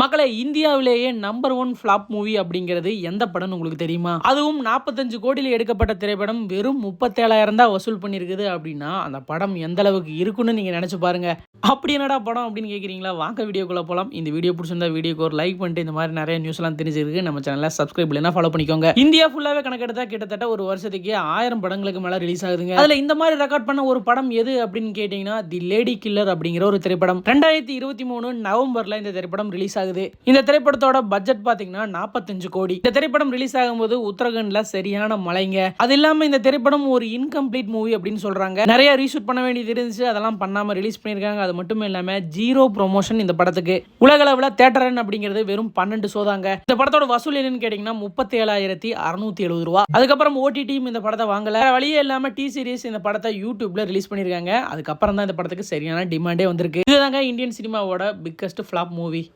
மக்களை இந்தியாவிலேயே number one flop movie அப்படிங்கிறது எந்த படம்னு உங்களுக்கு தெரியுமா? அதுவும் நாற்பத்தஞ்சு கோடியில் எடுக்கப்பட்ட திரைப்படம் வெறும் முப்பத்தேழாயிரம் தான் வசூல் பண்ணியிருக்குது அப்படின்னா அந்த படம் எந்த அளவுக்கு இருக்குன்னு நீங்கள் நினச்சி பாருங்க. அப்படி என்னடா படம் அப்படின்னு கேட்குறீங்களா வாங்க வீடியோக்குள்ள போகலாம் இந்த வீடியோ பிடிச்சிருந்தா வீடியோக்கு ஒரு லைக் பண்ணிட்டு இந்த மாதிரி நிறைய நியூஸ்லாம் தெரிஞ்சிருக்கு. நம்ம சேனலை சப்ஸ்கிரைப் இல்லைனா ஃபாலோ பண்ணிக்கோங்க. இந்தியா ஃபுல்லாகவே கணக்கெடுத்தா கிட்டத்தட்ட ஒரு வருஷத்துக்கு ஆயிரம் படங்களுக்கு மேலே ரிலீஸ் ஆகுதுங்க. அதில் இந்த மாதிரி ரெக்கார்ட் பண்ண ஒரு படம் எது அப்படின்னு கேட்டிங்கன்னா தி லேடி கில்லர் அப்படிங்கிற ஒரு திரைப்படம். ரெண்டாயிரத்தி இருபத்தி மூணு நவம்பரில் இந்த திரைப்படம் ரிலீஸ் ஆகுது. இந்த திரைப்படத்தோட பட்ஜெட் பார்த்தீங்கன்னா நாற்பத்தஞ்சு கோடி. இந்த திரைப்படம் ரிலீஸ் ஆகும்போது உத்தரகண்ட்ல சரியான மழைங்க. அது இல்லாமல் இந்த திரைப்படம் ஒரு இன்கம்ப்ளீட் மூவி அப்படின்னு சொல்றாங்க. நிறைய ரீஷூட் பண்ண வேண்டியது இருந்துச்சு. அதெல்லாம் பண்ணாம ரிலீஸ் பண்ணியிருக்காங்க. அது மட்டும் இல்லாம ஜீரோ ப்ரொமோஷன் இந்த படத்துக்கு. உலக அளவுல தேட்டர் ரன் அப்படிங்கிறது வெறும் பன்னெண்டு சோதாங்க. இந்த படத்தோட வசூல் என்னன்னு கேட்டிங்கன்னா முப்பத்தி ஏழாயிரத்தி அறுநூத்தி எழுபது ரூபா. அதுக்கப்புறம் ஓடிடியும் இந்த படத்தை வாங்கல. வழியே இல்லாம டி சீரிஸ் இந்த படத்தை யூடியூப்ல ரிலீஸ் பண்ணியிருக்காங்க. அதுக்கப்புறம் தான் இந்த படத்துக்கு சரியான டிமாண்டே வந்திருக்கு. இதுதாங்க இந்தியன் சினிமாவோட பிக்கஸ்ட் ஃபிளாப் மூவி